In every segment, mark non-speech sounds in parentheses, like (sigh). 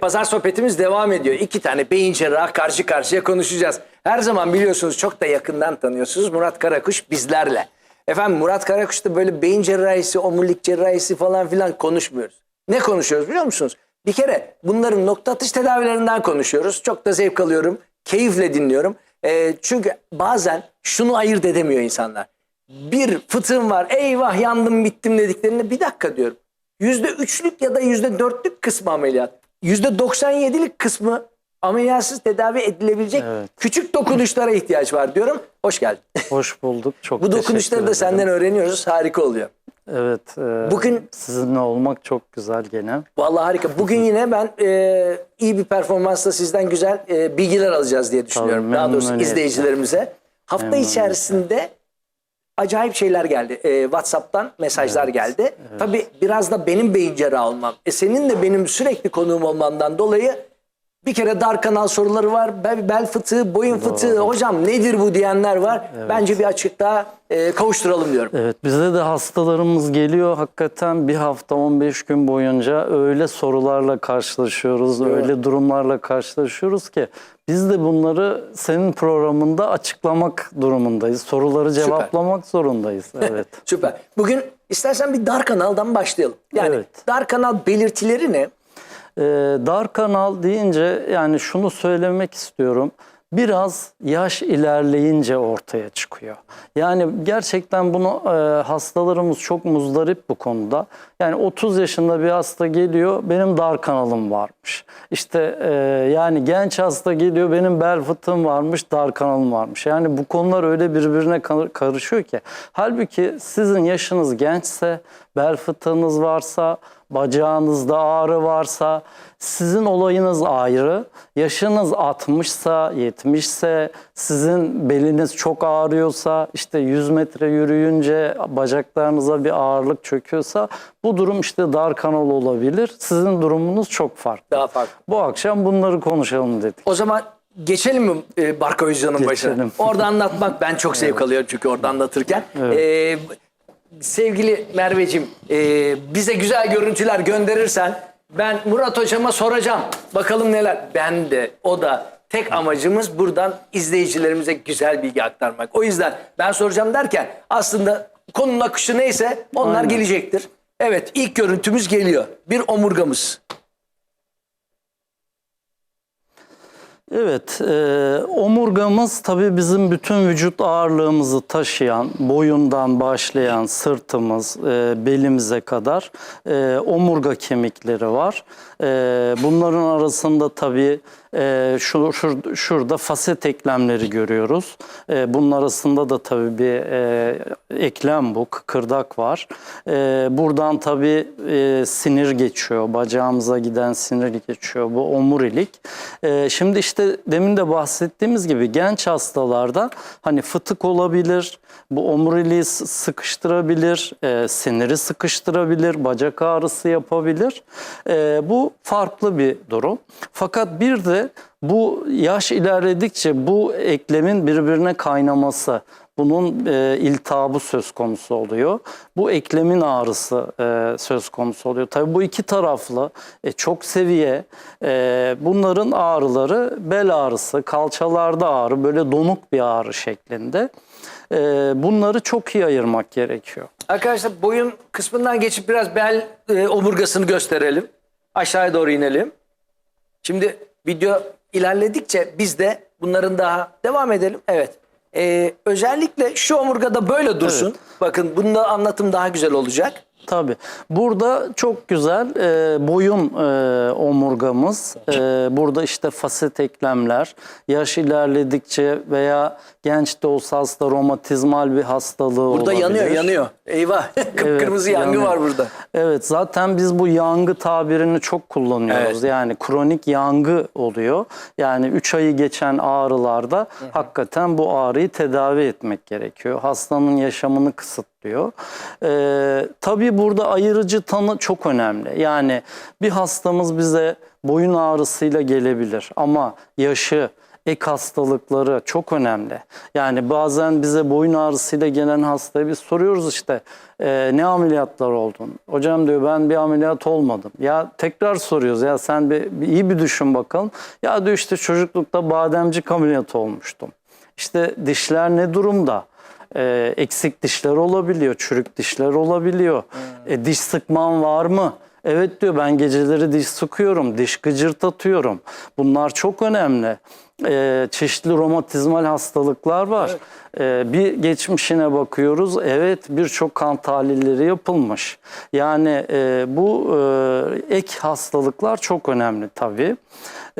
Pazar sohbetimiz devam ediyor. İki tane beyin cerrahı karşı karşıya konuşacağız. Her zaman biliyorsunuz çok da yakından tanıyorsunuz Murat Karakuş bizlerle. Efendim Murat Karakuş'ta böyle beyin cerrahisi, omurilik cerrahisi falan filan konuşmuyoruz. Ne konuşuyoruz biliyor musunuz? Bir kere bunların nokta atış tedavilerinden konuşuyoruz. Çok da zevk alıyorum. Keyifle dinliyorum. Ee, çünkü bazen şunu ayırt edemiyor insanlar. Bir fıtığım var eyvah yandım bittim dediklerinde bir dakika diyorum. Yüzde üçlük ya da yüzde dörtlük kısmı ameliyat. Yüzde 97'lik kısmı ameliyatsız tedavi edilebilecek Evet. küçük dokunuşlara ihtiyaç var diyorum. Hoş geldin. Hoş bulduk. (laughs) Çok Bu dokunuşları da senden öğreniyoruz. Harika oluyor. Evet. e, Bugün- sizinle olmak çok güzel gene. Vallahi harika. Bugün yine ben e, iyi bir performansla sizden güzel e, bilgiler alacağız diye düşünüyorum. Tabii, Daha doğrusu izleyicilerimize. Hafta içerisinde acayip şeyler geldi. E, WhatsApp'tan mesajlar geldi. Tabii biraz da benim beyin cerrahı olmam. E, senin de benim sürekli konuğum olmandan dolayı bir kere dar kanal soruları var. Bel, bel fıtığı, boyun fıtığı. Hocam nedir bu diyenler var. Bence bir açıklığa e, kavuşturalım diyorum. Evet bize de hastalarımız geliyor. Hakikaten bir hafta 15 gün boyunca öyle sorularla karşılaşıyoruz. Mi? öyle durumlarla karşılaşıyoruz ki biz de bunları senin programında açıklamak durumundayız. Soruları cevaplamak zorundayız. (laughs) Evet. Süper. Bugün istersen bir dar kanaldan başlayalım. Yani Evet. dar kanal belirtileri ne? Ee, dar kanal deyince yani şunu söylemek istiyorum. Biraz yaş ilerleyince ortaya çıkıyor. Yani gerçekten bunu e, hastalarımız çok muzdarip bu konuda. Yani 30 yaşında bir hasta geliyor benim dar kanalım varmış. İşte e, yani genç hasta geliyor benim bel fıtığım varmış dar kanalım varmış. Yani bu konular öyle birbirine kar- karışıyor ki. Halbuki sizin yaşınız gençse bel fıtığınız varsa bacağınızda ağrı varsa sizin olayınız ayrı. Yaşınız 60'sa, 70'se, sizin beliniz çok ağrıyorsa, işte 100 metre yürüyünce bacaklarınıza bir ağırlık çöküyorsa bu durum işte dar kanal olabilir. Sizin durumunuz çok farklı. Daha farklı. Bu akşam bunları konuşalım dedik. O zaman geçelim mi e, Barka Özcan'ın başına? Orada anlatmak ben çok zevk alıyorum çünkü orada anlatırken. E, sevgili Merveciğim e, bize güzel görüntüler gönderirsen ben Murat Hocama soracağım. Bakalım neler. Ben de o da tek amacımız buradan izleyicilerimize güzel bilgi aktarmak. O yüzden ben soracağım derken aslında konunun akışı neyse onlar Aynen. gelecektir. Evet ilk görüntümüz geliyor. Bir omurgamız. Evet, e, omurgamız tabii bizim bütün vücut ağırlığımızı taşıyan, boyundan başlayan sırtımız, e, belimize kadar e, omurga kemikleri var. E, bunların arasında tabii e, şu, şur- şurada faset eklemleri görüyoruz. E, bunun arasında da tabii bir e, eklem bu, kıkırdak var. E, buradan tabii e, sinir geçiyor, bacağımıza giden sinir geçiyor. Bu omurilik. E, şimdi işte demin de bahsettiğimiz gibi genç hastalarda hani fıtık olabilir, bu omuriliği sıkıştırabilir, e, siniri sıkıştırabilir, bacak ağrısı yapabilir. E, bu farklı bir durum. Fakat bir de bu yaş ilerledikçe bu eklemin birbirine kaynaması, bunun e, iltihabı söz konusu oluyor. Bu eklemin ağrısı e, söz konusu oluyor. Tabii bu iki taraflı e, çok seviye e, bunların ağrıları bel ağrısı, kalçalarda ağrı, böyle donuk bir ağrı şeklinde. E, bunları çok iyi ayırmak gerekiyor. Arkadaşlar boyun kısmından geçip biraz bel e, omurgasını gösterelim. Aşağıya doğru inelim. Şimdi video ilerledikçe biz de bunların daha devam edelim. Evet. E, özellikle şu omurgada böyle dursun. Bakın bunda anlatım daha güzel olacak. Tabii. Burada çok güzel e, boyun e, omurgamız. E, burada işte faset eklemler. Yaş ilerledikçe veya genç de olsa hasta romatizmal bir hastalığı Burada olabilir. yanıyor yanıyor. Eyvah. (laughs) Kıpkırmızı Evet, yangı yanıyor. var burada. Evet zaten biz bu yangı tabirini çok kullanıyoruz. Evet. Yani kronik yangı oluyor. Yani 3 ayı geçen ağrılarda hakikaten bu ağrıyı tedavi etmek gerekiyor. Hastanın yaşamını kısıtlıyor. Ee, tabii burada ayırıcı tanı çok önemli. Yani bir hastamız bize boyun ağrısıyla gelebilir ama yaşı ek hastalıkları çok önemli. Yani bazen bize boyun ağrısıyla gelen hastaya biz soruyoruz işte "E, ne ameliyatlar oldun? Hocam diyor ben bir ameliyat olmadım. Ya tekrar soruyoruz ya sen bir, bir iyi bir düşün bakalım. Ya diyor işte çocuklukta bademcik ameliyatı olmuştum. İşte dişler ne durumda? Ee, eksik dişler olabiliyor, çürük dişler olabiliyor. E, diş sıkman var mı? Evet diyor ben geceleri diş sıkıyorum, diş gıcırtatıyorum. Bunlar çok önemli. Ee, çeşitli romatizmal hastalıklar var. Ee, bir geçmişine bakıyoruz. Evet birçok kan tahlilleri yapılmış. Yani e, bu e, ek hastalıklar çok önemli tabii.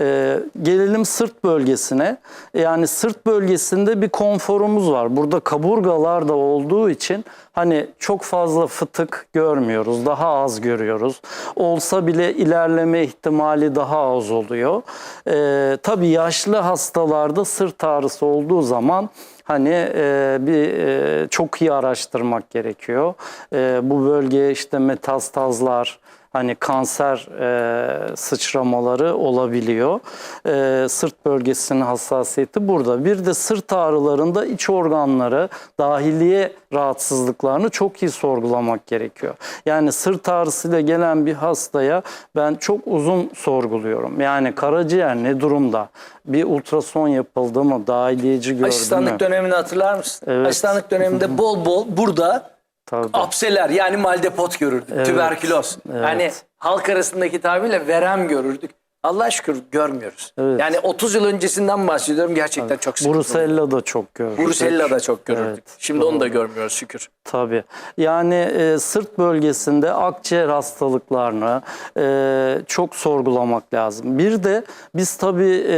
Ee, gelelim sırt bölgesine. Yani sırt bölgesinde bir konforumuz var. Burada kaburgalar da olduğu için hani çok fazla fıtık görmüyoruz. Daha az görüyoruz. Olsa bile ilerleme ihtimali daha az oluyor. Ee, tabii yaşlı hastalarda sırt ağrısı olduğu zaman hani e, bir e, çok iyi araştırmak gerekiyor. E, bu bölgeye işte metastazlar, hani kanser e, sıçramaları olabiliyor. E, sırt bölgesinin hassasiyeti burada. Bir de sırt ağrılarında iç organları, dahiliye rahatsızlıklarını çok iyi sorgulamak gerekiyor. Yani sırt ağrısıyla gelen bir hastaya ben çok uzun sorguluyorum. Yani karaciğer ne durumda? Bir ultrason yapıldı mı? Dahiliyeci gördü mü? Asistanlık dönemini hatırlar mısın? Evet. Asistanlık döneminde bol bol burada Tabii. apseler yani maldepot görürdük. Tüberküloz. evet. Yani halk arasındaki tabirle verem görürdük. Allah şükür görmüyoruz. Evet. Yani 30 yıl öncesinden bahsediyorum gerçekten çok sıkıntı. Brusella da çok gördük. Brusella da çok görürdük. Evet, Şimdi onu da görmüyoruz şükür. Tabii. Yani e, sırt bölgesinde akciğer hastalıklarını e, çok sorgulamak lazım. Bir de biz tabii e,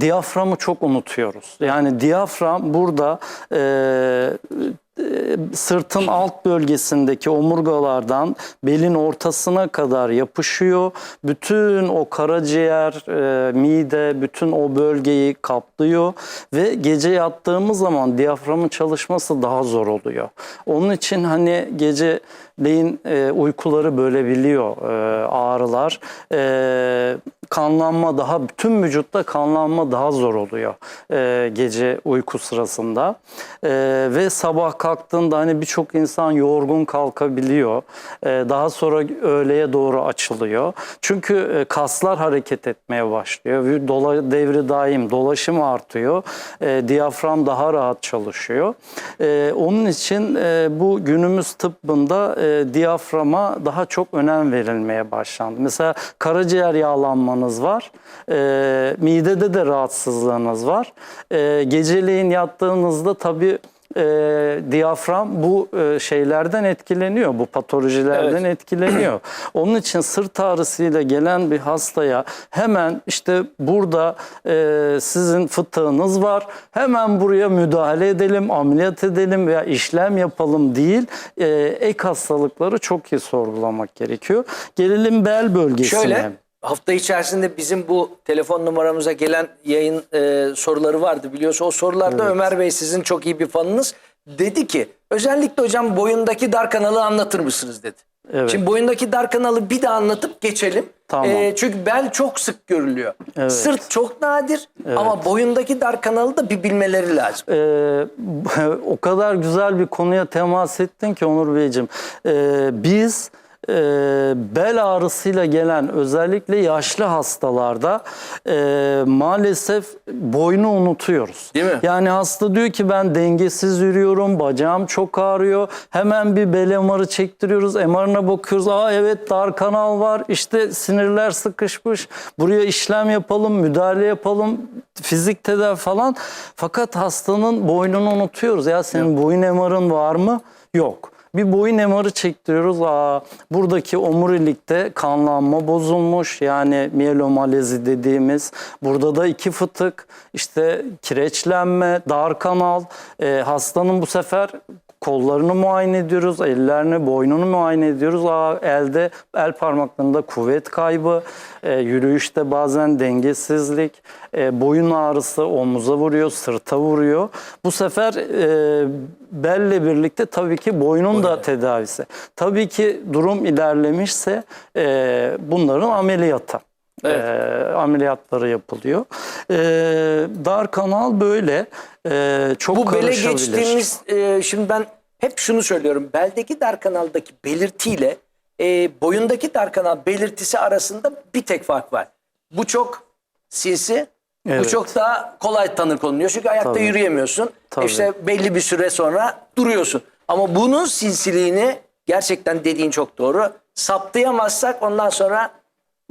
diyaframı çok unutuyoruz. Yani diyafram burada e, sırtın alt bölgesindeki omurgalardan belin ortasına kadar yapışıyor. Bütün o karaciğer, e, mide, bütün o bölgeyi kaplıyor ve gece yattığımız zaman diyaframın çalışması daha zor oluyor. Onun için hani gece beyin e, uykuları bölebiliyor e, ağrılar. E, kanlanma daha bütün vücutta kanlanma daha zor oluyor e, gece uyku sırasında. E, ve sabah kalktığında hani birçok insan yorgun kalkabiliyor. E, daha sonra öğleye doğru açılıyor. Çünkü e, kaslar hareket etmeye başlıyor. Dola, devri daim dolaşım artıyor. E, diyafram daha rahat çalışıyor. E, onun için e, bu günümüz tıbbında e, diyaframa daha çok önem verilmeye başlandı. Mesela karaciğer yağlanmanız var. Midede de rahatsızlığınız var. Geceleyin yattığınızda tabii e, diyafram bu e, şeylerden etkileniyor. Bu patolojilerden etkileniyor. (clears throat) Onun için sırt ağrısıyla gelen bir hastaya hemen işte burada e, sizin fıtığınız var. Hemen buraya müdahale edelim, ameliyat edelim veya işlem yapalım değil. E, ek hastalıkları çok iyi sorgulamak gerekiyor. Gelelim bel bölgesine. Şöyle hafta içerisinde bizim bu telefon numaramıza gelen yayın e, soruları vardı biliyorsun. O sorularda Ömer Bey sizin çok iyi bir fanınız. Dedi ki özellikle hocam boyundaki dar kanalı anlatır mısınız dedi. Evet. Şimdi boyundaki dar kanalı bir daha anlatıp geçelim. Tamam. E, çünkü bel çok sık görülüyor. Evet. Sırt çok nadir ama boyundaki dar kanalı da bir bilmeleri lazım. Ee, (laughs) o kadar güzel bir konuya temas ettin ki Onur Beyciğim. Ee, biz e, bel ağrısıyla gelen özellikle yaşlı hastalarda e, maalesef boynu unutuyoruz. Değil mi? Yani hasta diyor ki ben dengesiz yürüyorum, bacağım çok ağrıyor. Hemen bir bel MR'ı çektiriyoruz. MR'ına bakıyoruz. Aa evet dar kanal var. İşte sinirler sıkışmış. Buraya işlem yapalım, müdahale yapalım, fizik tedavi falan. Fakat hastanın boynunu unutuyoruz. Ya senin boyun MR'ın var mı? Yok. Bir boyun MR'ı çektiriyoruz. Aa, buradaki omurilikte kanlanma bozulmuş. Yani miyelomalezi dediğimiz. Burada da iki fıtık, işte kireçlenme, dar kanal. Ee, hastanın bu sefer kollarını muayene ediyoruz, ellerini, boynunu muayene ediyoruz. Aa, elde, el parmaklarında kuvvet kaybı, e, yürüyüşte bazen dengesizlik, e, boyun ağrısı omuza vuruyor, sırta vuruyor. Bu sefer e, belle birlikte tabii ki boynun da tedavisi. Tabii ki durum ilerlemişse e, bunların ameliyatı. Evet. E, ameliyatları yapılıyor. E, dar kanal böyle e, çok Bu bele karışabilir. geçtiğimiz e, şimdi ben hep şunu söylüyorum. Beldeki dar kanaldaki belirtiyle e, boyundaki dar kanal belirtisi arasında bir tek fark var. Bu çok sinsi. Bu Evet. çok daha kolay tanı konuluyor. Çünkü ayakta Tabii. yürüyemiyorsun. Tabii. İşte belli bir süre sonra duruyorsun. Ama bunun sinsiliğini gerçekten dediğin çok doğru. Saptayamazsak ondan sonra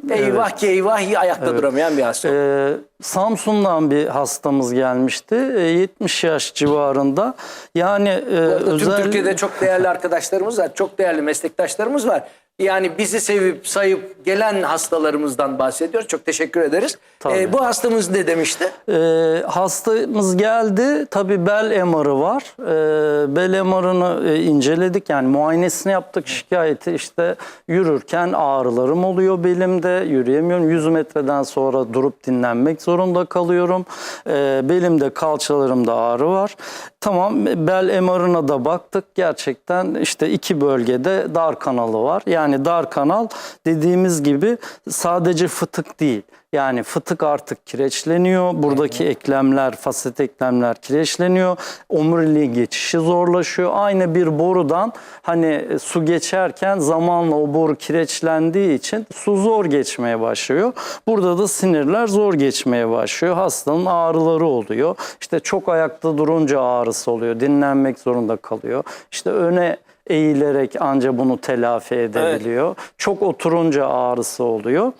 eyvah ki eyvah ayakta duramayan bir hasta. Ee, Samsun'dan bir hastamız gelmişti. Ee, 70 yaş civarında. Yani e, arada Tüm özel Türkiye'de çok değerli arkadaşlarımız var. Çok değerli meslektaşlarımız var. Yani bizi sevip sayıp gelen hastalarımızdan bahsediyoruz. Çok teşekkür ederiz. Tabii. Ee, bu hastamız ne demişti? Ee, hastamız geldi. Tabii bel MR'ı var. Ee, bel MR'ını e, inceledik. Yani muayenesini yaptık. Şikayeti işte yürürken ağrılarım oluyor belimde. Yürüyemiyorum. 100 metreden sonra durup dinlenmek zorunda kalıyorum. Ee, belimde kalçalarımda ağrı var. Tamam bel MR'ına da baktık. Gerçekten işte iki bölgede dar kanalı var. Yani dar kanal dediğimiz gibi sadece fıtık değil. Yani fıtık artık kireçleniyor. Buradaki eklemler, faset eklemler kireçleniyor. Omuriliğin geçişi zorlaşıyor. Aynı bir borudan hani e, su geçerken zamanla o boru kireçlendiği için su zor geçmeye başlıyor. Burada da sinirler zor geçmeye başlıyor. Hastanın ağrıları oluyor. İşte çok ayakta durunca ağrısı oluyor. Dinlenmek zorunda kalıyor. İşte öne eğilerek anca bunu telafi edebiliyor. Çok oturunca ağrısı oluyor.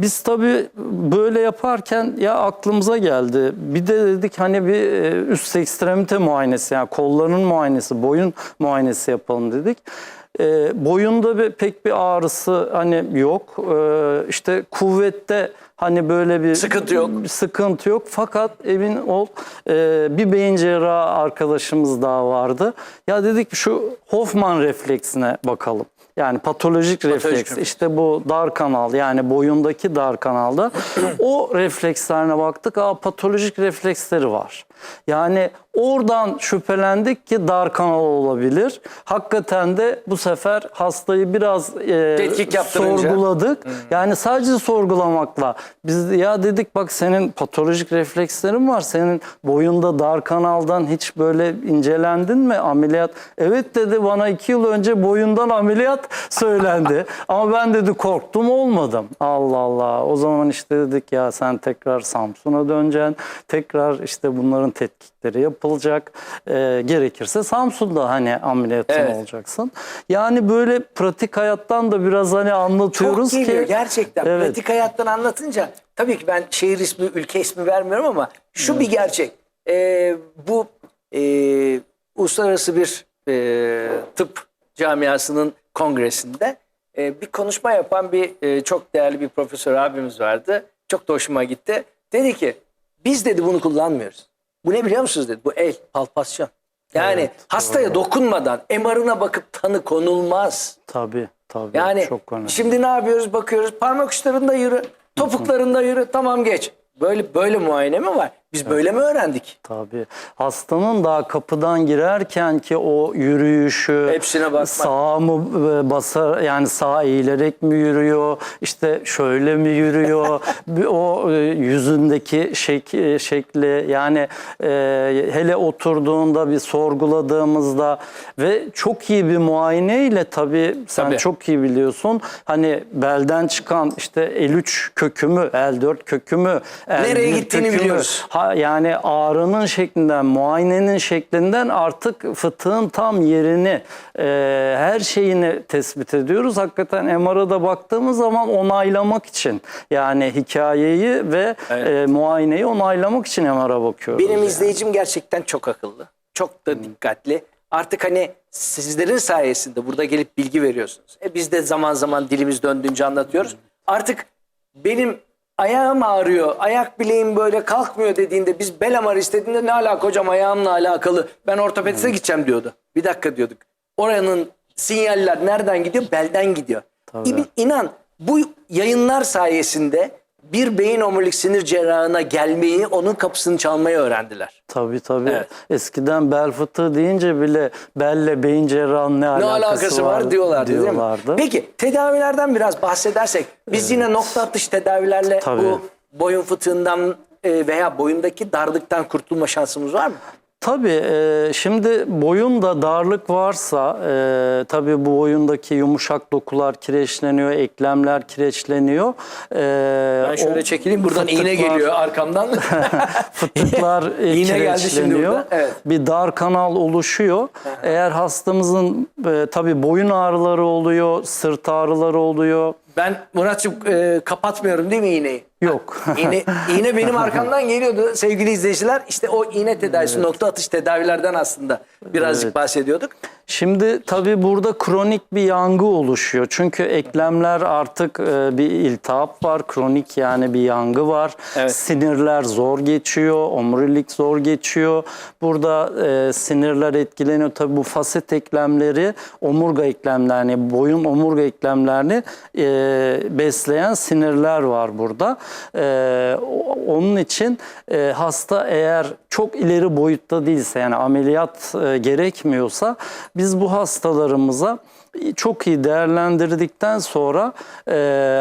Biz tabii böyle yaparken ya aklımıza geldi. Bir de dedik hani bir e, üst ekstremite muayenesi yani kolların muayenesi, boyun muayenesi yapalım dedik. E, boyunda bir, pek bir ağrısı hani yok. E, işte kuvvette hani böyle bir Sıkıntı yok. sıkıntı yok. Fakat emin ol e, bir beyin cerrahı arkadaşımız daha vardı. Ya dedik şu Hoffman refleksine bakalım. Yani patolojik, refleks. refleks. İşte bu dar kanal yani boyundaki dar kanalda (clears throat) o reflekslerine baktık. Aa patolojik refleksleri var. Yani oradan şüphelendik ki dar kanal olabilir. Hakikaten de bu sefer hastayı biraz e, Tetkik sorguladık. Yani sadece sorgulamakla biz ya dedik bak senin patolojik reflekslerin var. Senin boyunda dar kanaldan hiç böyle incelendin mi ameliyat? Evet dedi bana iki yıl önce boyundan ameliyat söylendi. Ama ben dedi korktum olmadım. Allah Allah. O zaman işte dedik ya sen tekrar Samsun'a döneceksin. Tekrar işte bunların tetkikleri yapılacak. Ee, gerekirse Samsun'da hani ameliyatın Evet. olacaksın. Yani böyle pratik hayattan da biraz hani anlatıyoruz Çok geliyor ki. gerçekten. Evet. Pratik hayattan anlatınca tabii ki ben şehir ismi, ülke ismi vermiyorum ama şu bir gerçek. Ee, bu e, uluslararası bir e, tıp camiasının kongresinde e, bir konuşma yapan bir e, çok değerli bir profesör abimiz vardı. Çok da hoşuma gitti. Dedi ki biz dedi bunu kullanmıyoruz. Bu ne biliyor musunuz dedi. Bu el, palpasyon. Yani Evet, hastaya dokunmadan MR'ına bakıp tanı konulmaz. Tabii tabii. Yani çok önemli. şimdi ne yapıyoruz bakıyoruz parmak uçlarında yürü, topuklarında yürü tamam geç. Böyle böyle muayene mi var? Biz böyle mi öğrendik? Tabii. Hastanın daha kapıdan girerken ki o yürüyüşü Hepsine bakmak. Sağa mı e, basar yani sağa eğilerek mi yürüyor? işte şöyle mi yürüyor? (laughs) O e, yüzündeki şek, e, şekli yani e, hele oturduğunda bir sorguladığımızda ve çok iyi bir muayeneyle tabii sen Tabii. çok iyi biliyorsun. Hani belden çıkan işte L3 kökümü, L4 kökümü, Nereye L1 gittiğini kökümü, biliyoruz. Ha, yani ağrının şeklinden, muayenenin şeklinden artık fıtığın tam yerini, e, her şeyini tespit ediyoruz. Hakikaten MR'a baktığımız zaman onaylamak için yani hikayeyi ve Evet. e, muayeneyi onaylamak için MR'a bakıyoruz. Benim yani. izleyicim gerçekten çok akıllı. Çok da dikkatli. Artık hani sizlerin sayesinde burada gelip bilgi veriyorsunuz. E biz de zaman zaman dilimiz döndüğünce anlatıyoruz. Artık benim ayağım ağrıyor, ayak bileğim böyle kalkmıyor dediğinde biz bel MR istediğinde ne alaka hocam ayağımla alakalı ben ortopediste gideceğim diyordu. Bir dakika diyorduk. Oranın sinyaller nereden gidiyor? Belden gidiyor. Tabii. İnan bu yayınlar sayesinde bir beyin omurilik sinir cerrahına gelmeyi, onun kapısını çalmayı öğrendiler. Tabii tabii. Evet. Eskiden bel fıtığı deyince bile belle beyin cerrahının ne, Ne alakası, alakası var, diyorlardı, değil diyorlardı. mi? Peki tedavilerden biraz bahsedersek biz yine nokta atış tedavilerle Tabii. bu boyun fıtığından e, veya boyundaki darlıktan kurtulma şansımız var mı? Tabii e, şimdi boyunda darlık varsa e, tabii bu boyundaki yumuşak dokular kireçleniyor, eklemler kireçleniyor. E, Ben şöyle o çekileyim buradan iğne fıtıklar- geliyor arkamdan. (laughs) fıtıklar (laughs) e, İğne geldi şimdi kireçleniyor. evet. Bir dar kanal oluşuyor. Eğer hastamızın e, tabii boyun ağrıları oluyor, sırt ağrıları oluyor. Ben Muratçım e, kapatmıyorum değil mi iğneyi? Yok. İğne, iğne benim arkamdan geliyordu sevgili izleyiciler. İşte o iğne tedavisi, nokta atış tedavilerden aslında birazcık Evet. bahsediyorduk. Şimdi tabii burada kronik bir yangı oluşuyor. Çünkü eklemler artık e, bir iltihap var, kronik yani bir yangı var. Evet. Sinirler zor geçiyor, omurilik zor geçiyor. Burada e, sinirler etkileniyor. Tabii bu faset eklemleri, omurga eklemlerini, boyun omurga eklemlerini e, besleyen sinirler var burada. E, onun için e, hasta eğer çok ileri boyutta değilse yani ameliyat e, gerekmiyorsa biz bu hastalarımıza çok iyi değerlendirdikten sonra e,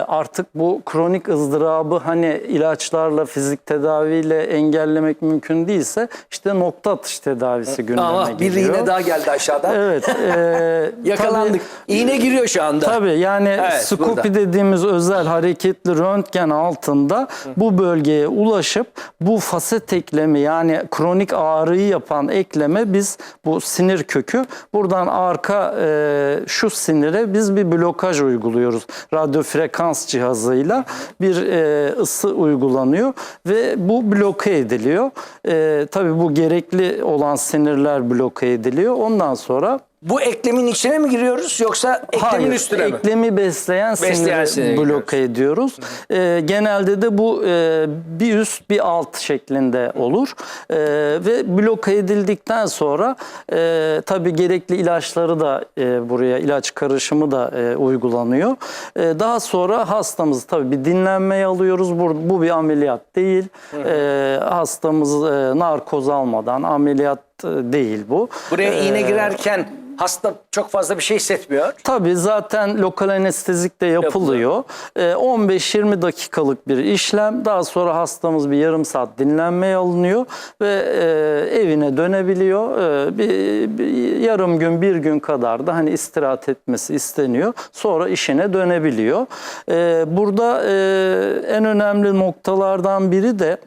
artık bu kronik ızdırabı hani ilaçlarla fizik tedaviyle engellemek mümkün değilse işte nokta atış tedavisi gündeme Ama bir geliyor. iğne daha geldi aşağıdan. Evet. (laughs) e, Yakalandık. İğne giriyor şu anda. Tabii yani Evet, skopi burada. dediğimiz özel hareketli röntgen altında bu bölgeye ulaşıp bu faset eklemi yani kronik ağrıyı yapan ekleme biz bu sinir kökü buradan arka e, şu sinire biz bir blokaj uyguluyoruz. Radyo frekans cihazıyla bir e, ısı uygulanıyor ve bu bloke ediliyor. E, tabii bu gerekli olan sinirler bloke ediliyor. Ondan sonra Bu eklemin içine mi giriyoruz yoksa eklemin Hayır, üstüne mi? eklemi besleyen, Besleyen siniri sinire bloke ediyoruz. Ee, genelde de bu e, bir üst bir alt şeklinde olur. Ee, ve bloke edildikten sonra e, tabii gerekli ilaçları da e, buraya ilaç karışımı da e, uygulanıyor. E, daha sonra hastamızı tabii bir dinlenmeye alıyoruz. Bu, bu bir ameliyat değil. E, hastamız e, narkoz almadan ameliyat değil bu. Buraya E, iğne girerken hasta çok fazla bir şey hissetmiyor. Tabii zaten lokal anestezik de yapılıyor. Ee, 15-20 dakikalık bir işlem. Daha sonra hastamız bir yarım saat dinlenmeye alınıyor ve e, evine dönebiliyor. Bir, bir yarım gün, bir gün kadar da hani istirahat etmesi isteniyor. Sonra işine dönebiliyor. Burada e, en önemli noktalardan biri de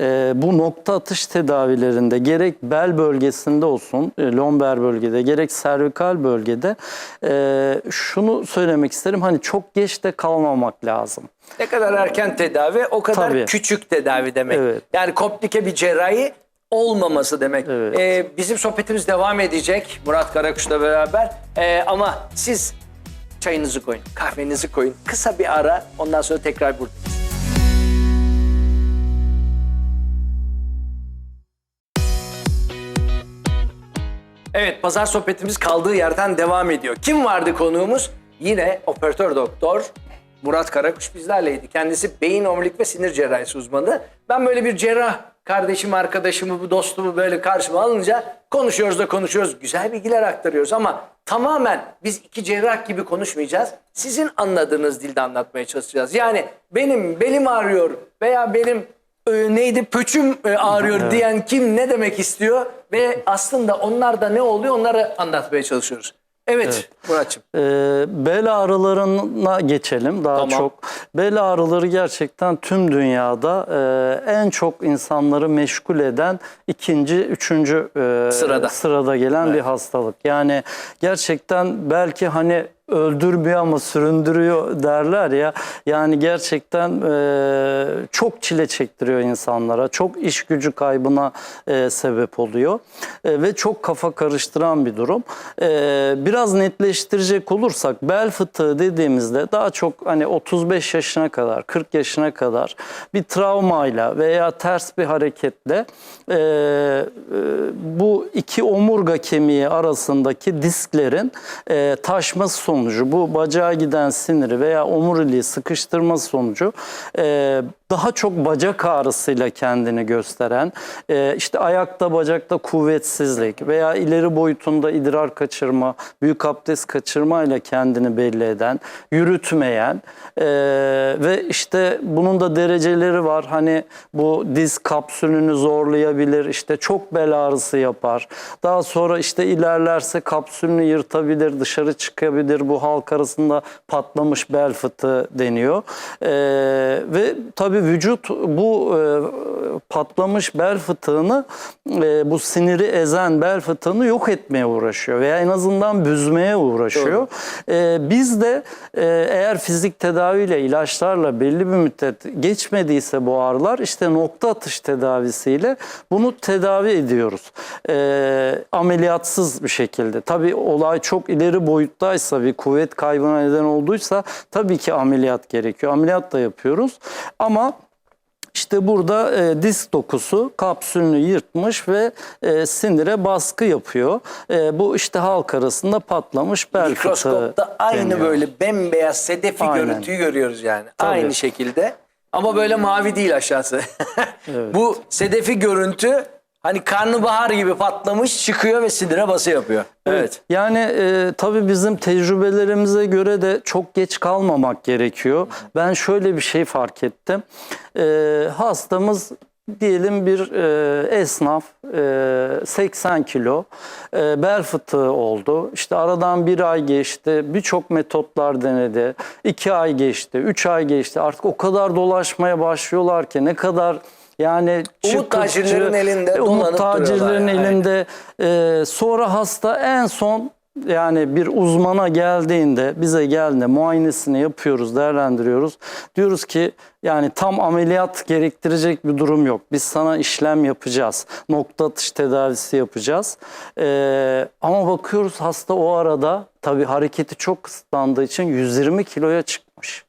e, bu nokta atış tedavilerinde gerek bel bölgesinde olsun, e, lomber bölgede, gerek servikal bölgede e, şunu söylemek isterim. Hani çok geç de kalmamak lazım. Ne kadar erken tedavi o kadar Tabii. küçük tedavi demek. Evet. Yani komplike bir cerrahi olmaması demek. Evet. Ee, bizim sohbetimiz devam edecek Murat Karakuş'la beraber. Ee, ama siz çayınızı koyun, kahvenizi koyun. Kısa bir ara ondan sonra tekrar buradayız. Evet, pazar sohbetimiz kaldığı yerden devam ediyor. Kim vardı konuğumuz? Yine operatör doktor Murat Karakuş bizlerleydi. Kendisi beyin omurilik ve sinir cerrahisi uzmanı. Ben böyle bir cerrah kardeşim, arkadaşımı, bu dostumu böyle karşıma alınca konuşuyoruz da konuşuyoruz. Güzel bilgiler aktarıyoruz ama tamamen biz iki cerrah gibi konuşmayacağız. Sizin anladığınız dilde anlatmaya çalışacağız. Yani benim belim ağrıyor veya benim e, neydi pöçüm e, ağrıyor (laughs) diyen kim ne demek istiyor ve aslında onlarda ne oluyor onları anlatmaya çalışıyoruz. Evet, Muratçım. Ee, bel ağrılarına geçelim daha Tamam. çok. Bel ağrıları gerçekten tüm dünyada e, en çok insanları meşgul eden ikinci, üçüncü e, Sırada. sırada gelen bir hastalık. Yani gerçekten belki hani öldürmüyor ama süründürüyor derler ya. Yani gerçekten e, çok çile çektiriyor insanlara. Çok iş gücü kaybına e, sebep oluyor. E, ve çok kafa karıştıran bir durum. E, biraz netleştirecek olursak bel fıtığı dediğimizde daha çok hani 35 yaşına kadar, 40 yaşına kadar bir travmayla veya ters bir hareketle e, e, bu iki omurga kemiği arasındaki disklerin e, taşması sonucu bu bacağa giden siniri veya omuriliği sıkıştırması sonucu e, daha çok bacak ağrısıyla kendini gösteren, e, işte ayakta bacakta kuvvetsizlik veya ileri boyutunda idrar kaçırma, büyük abdest kaçırma ile kendini belli eden, yürütmeyen e, ve işte bunun da dereceleri var. Hani bu diz kapsülünü zorlayabilir, işte çok bel ağrısı yapar. Daha sonra işte ilerlerse kapsülünü yırtabilir, dışarı çıkabilir. Bu halk arasında patlamış bel fıtığı deniyor. E, ve tabii vücut bu e, patlamış bel fıtığını, e, bu siniri ezen bel fıtığını yok etmeye uğraşıyor veya en azından büzmeye uğraşıyor. E, biz de e, eğer fizik tedaviyle, ilaçlarla belli bir müddet geçmediyse bu ağrılar işte nokta atış tedavisiyle bunu tedavi ediyoruz. E, ameliyatsız bir şekilde. Tabii olay çok ileri boyuttaysa bir kuvvet kaybına neden olduysa tabii ki ameliyat gerekiyor. Ameliyat da yapıyoruz ama işte burada e, disk dokusu kapsülünü yırtmış ve e, sinire baskı yapıyor. E, bu işte halk arasında patlamış bel fıtığı Mikroskopta aynı deniyor. böyle bembeyaz sedefi Aynen. görüntüyü görüyoruz yani. Tabii. Aynı şekilde. Ama böyle mavi değil aşağısı. (laughs) Bu sedefi görüntü hani karnabahar gibi patlamış çıkıyor ve sinire bası yapıyor. Evet. Yani e, tabii bizim tecrübelerimize göre de çok geç kalmamak gerekiyor. Ben şöyle bir şey fark ettim. E, hastamız diyelim bir e, esnaf e, 80 kilo e, bel fıtığı oldu. İşte aradan bir ay geçti. Birçok metotlar denedi. iki ay geçti. Üç ay geçti. Artık o kadar dolaşmaya başlıyorlar ki ne kadar yani Umut tacirlerin elinde e, Umut tacirlerin yani. elinde. Ee, sonra hasta en son yani bir uzmana geldiğinde bize geldiğinde muayenesini yapıyoruz, değerlendiriyoruz. Diyoruz ki yani tam ameliyat gerektirecek bir durum yok. Biz sana işlem yapacağız. Nokta atış tedavisi yapacağız. Ee, ama bakıyoruz hasta o arada tabii hareketi çok kısıtlandığı için 120 kiloya çıkmış.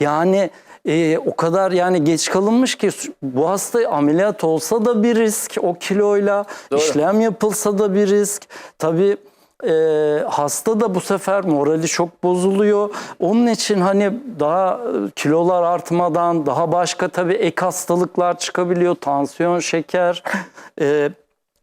Yani e, o kadar yani geç kalınmış ki bu hasta ameliyat olsa da bir risk o kiloyla Doğru. işlem yapılsa da bir risk. Tabii e, hasta da bu sefer morali çok bozuluyor. Onun için hani daha e, kilolar artmadan daha başka tabii ek hastalıklar çıkabiliyor. Tansiyon, şeker, e,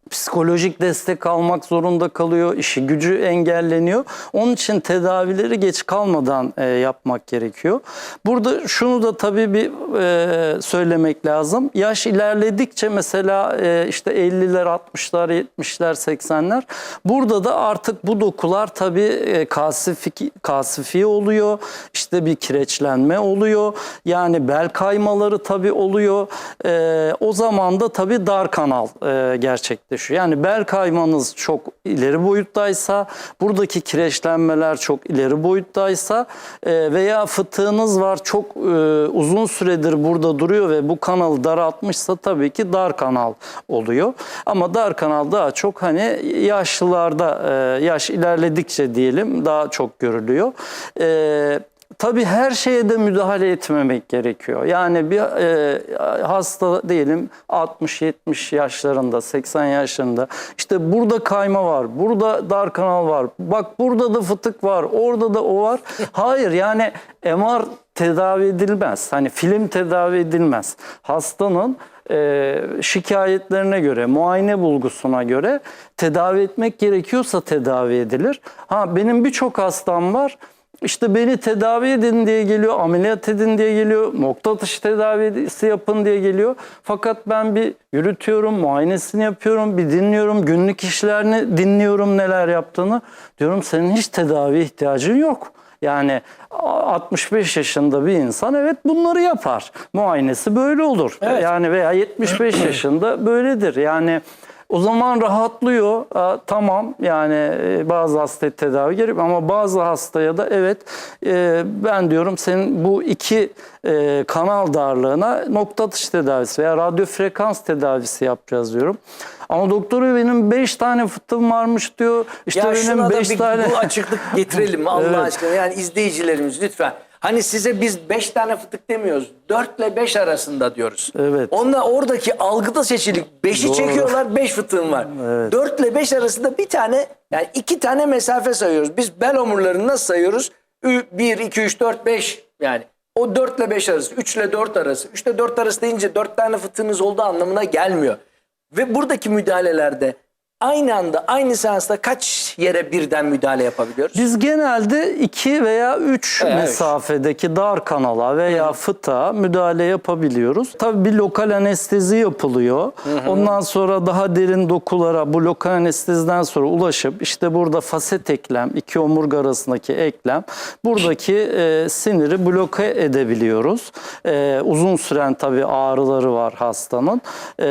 psikolojik destek almak zorunda kalıyor, işi gücü engelleniyor. Onun için tedavileri geç kalmadan e, yapmak gerekiyor. Burada şunu da tabii bir e, söylemek lazım. Yaş ilerledikçe mesela e, işte 50'ler, 60'lar, 70'ler, 80'ler burada da artık bu dokular tabii e, kalsifik, kalsifiye oluyor. İşte bir kireçlenme oluyor. Yani bel kaymaları tabii oluyor. E, o zaman da tabii dar kanal e, gerçekleşiyor. Yani bel kaymanız çok ileri boyuttaysa, buradaki kireçlenmeler çok ileri boyuttaysa e, veya fıtığınız var çok e, uzun süredir burada duruyor ve bu kanalı daraltmışsa tabii ki dar kanal oluyor. Ama dar kanal daha çok hani yaşlılarda e, yaş ilerledikçe diyelim daha çok görülüyor. E, Tabii her şeye de müdahale etmemek gerekiyor. Yani bir e, hasta diyelim 60-70 yaşlarında, 80 yaşlarında işte burada kayma var, burada dar kanal var, bak burada da fıtık var, orada da o var. Hayır yani MR tedavi edilmez. Hani film tedavi edilmez. Hastanın e, şikayetlerine göre, muayene bulgusuna göre tedavi etmek gerekiyorsa tedavi edilir. Ha benim birçok hastam var. İşte beni tedavi edin diye geliyor, ameliyat edin diye geliyor, nokta atışı tedavisi yapın diye geliyor. Fakat ben bir yürütüyorum, muayenesini yapıyorum, bir dinliyorum, günlük işlerini dinliyorum neler yaptığını. Diyorum senin hiç tedavi ihtiyacın yok. Yani 65 yaşında bir insan evet bunları yapar. Muayenesi böyle olur. Evet. Yani veya 75 (clears throat) yaşında böyledir. Yani o zaman rahatlıyor. Aa, tamam yani e, bazı hasta tedavi gerek ama bazı hastaya da evet e, ben diyorum senin bu iki e, kanal darlığına nokta atış tedavisi veya radyo frekans tedavisi yapacağız diyorum. Ama doktoru benim 5 tane fıtığım varmış diyor. İşte ya benim şuna da 5 bir tane bu açıklık getirelim (laughs) Allah Evet. aşkına. Yani izleyicilerimiz lütfen. Hani size biz 5 tane fıtık demiyoruz. 4 ile 5 arasında diyoruz. Evet. Onunla oradaki algıda seçilik 5'i Doğru. çekiyorlar 5 fıtığın var. Evet. 4 ile 5 arasında bir tane yani 2 tane mesafe sayıyoruz. Biz bel omurlarını nasıl sayıyoruz? 1, 2, 3, 4, 5 yani. O 4 ile 5 arası, 3 ile 4 arası. 3 ile 4 arası deyince 4 tane fıtığınız olduğu anlamına gelmiyor. Ve buradaki müdahalelerde aynı anda, aynı seansta kaç yere birden müdahale yapabiliyoruz? Biz genelde 2 veya 3 Evet. mesafedeki dar kanala veya fıtığa müdahale yapabiliyoruz. Tabii bir lokal anestezi yapılıyor. Ondan sonra daha derin dokulara bu lokal anesteziden sonra ulaşıp işte burada faset eklem, iki omurga arasındaki eklem buradaki e, siniri bloke edebiliyoruz. E, uzun süren tabii ağrıları var hastanın. E,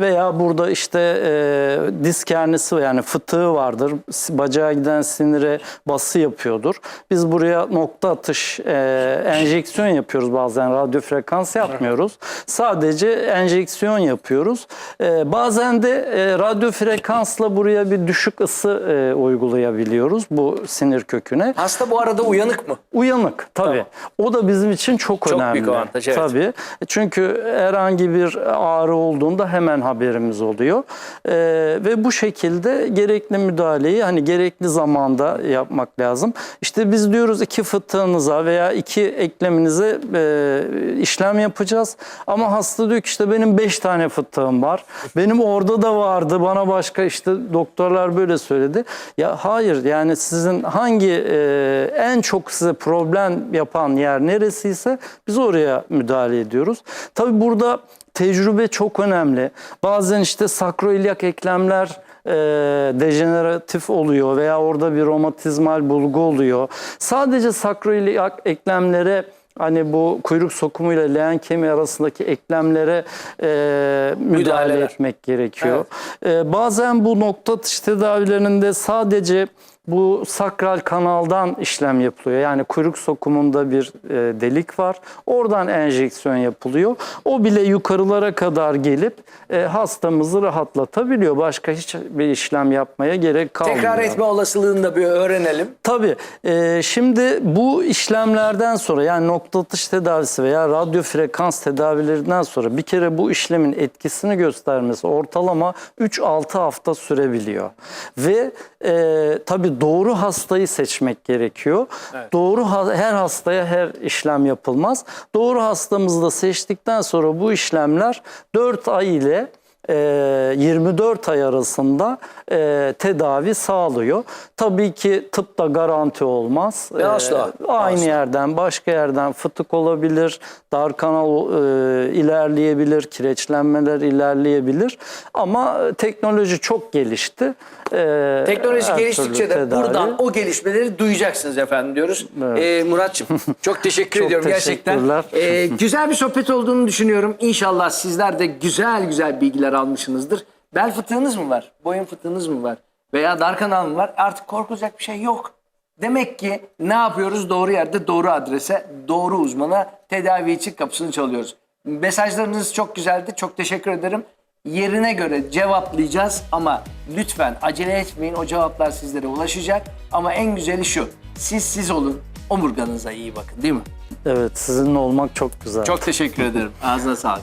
veya burada işte e, disk hernisi yani fıtığı vardır. Bacağa giden sinire bası yapıyordur. Biz buraya nokta atış e, enjeksiyon yapıyoruz bazen radyo frekans yapmıyoruz. Sadece enjeksiyon yapıyoruz. E, bazen de e, radyo frekansla buraya bir düşük ısı e, uygulayabiliyoruz bu sinir köküne. Hasta bu arada uyanık mı? Uyanık tabii. O da bizim için çok, Çok önemli. büyük avantaj, evet. Tabii. Çünkü herhangi bir ağrı olduğunda hemen haberimiz oluyor. Ee, ve bu şekilde gerekli müdahaleyi hani gerekli zamanda yapmak lazım. İşte biz diyoruz iki fıtığınıza veya iki ekleminize e, işlem yapacağız. Ama hasta diyor ki işte benim beş tane fıtığım var. Benim orada da vardı. Bana başka işte doktorlar böyle söyledi. Ya hayır yani sizin hangi e, en çok size problem yapan yer neresiyse biz oraya müdahale ediyoruz. Tabii burada tecrübe çok önemli. Bazen işte sakroilyak eklemler e, dejeneratif oluyor veya orada bir romatizmal bulgu oluyor. Sadece sakroilyak eklemlere hani bu kuyruk sokumuyla leğen kemiği arasındaki eklemlere e, müdahale Müdahaleler. etmek gerekiyor. E, bazen bu nokta atış tedavilerinde sadece bu sakral kanaldan işlem yapılıyor. Yani kuyruk sokumunda bir e, delik var. Oradan enjeksiyon yapılıyor. O bile yukarılara kadar gelip e, hastamızı rahatlatabiliyor. Başka hiçbir işlem yapmaya gerek kalmıyor. Tekrar etme olasılığını da bir öğrenelim. Tabii. Ee, şimdi bu işlemlerden sonra yani nokta atış tedavisi veya radyo frekans tedavilerinden sonra bir kere bu işlemin etkisini göstermesi ortalama 3-6 hafta sürebiliyor. Ve e, tabii doğru hastayı seçmek gerekiyor. Doğru ha- her hastaya her işlem yapılmaz. Doğru hastamızı da seçtikten sonra bu işlemler 4 ay ile e, 24 ay arasında e, tedavi sağlıyor. Tabii ki tıpta garanti olmaz. E, asla, Aynı asla. yerden, başka yerden fıtık olabilir, dar kanal e, ilerleyebilir, kireçlenmeler ilerleyebilir. Ama teknoloji çok gelişti. E, Teknoloji geliştikçe de tedavi- buradan o gelişmeleri duyacaksınız efendim diyoruz. Ee, Muratçım (laughs) çok teşekkür Çok ediyorum gerçekten. Ee, güzel bir sohbet olduğunu düşünüyorum. İnşallah sizler de güzel güzel bilgiler almışsınızdır. Bel fıtığınız mı var? Boyun fıtığınız mı var? Veya dar kanal mı var? Artık korkulacak bir şey yok. Demek ki ne yapıyoruz? Doğru yerde, doğru adrese, doğru uzmana tedavi için kapısını çalıyoruz. Mesajlarınız çok güzeldi. Çok teşekkür ederim. Yerine göre cevaplayacağız ama lütfen acele etmeyin. O cevaplar sizlere ulaşacak. Ama en güzeli şu. Siz siz olun. Omurganıza iyi bakın değil mi? Evet, sizinle olmak çok güzel. Çok teşekkür ederim. Ağzına sağlık.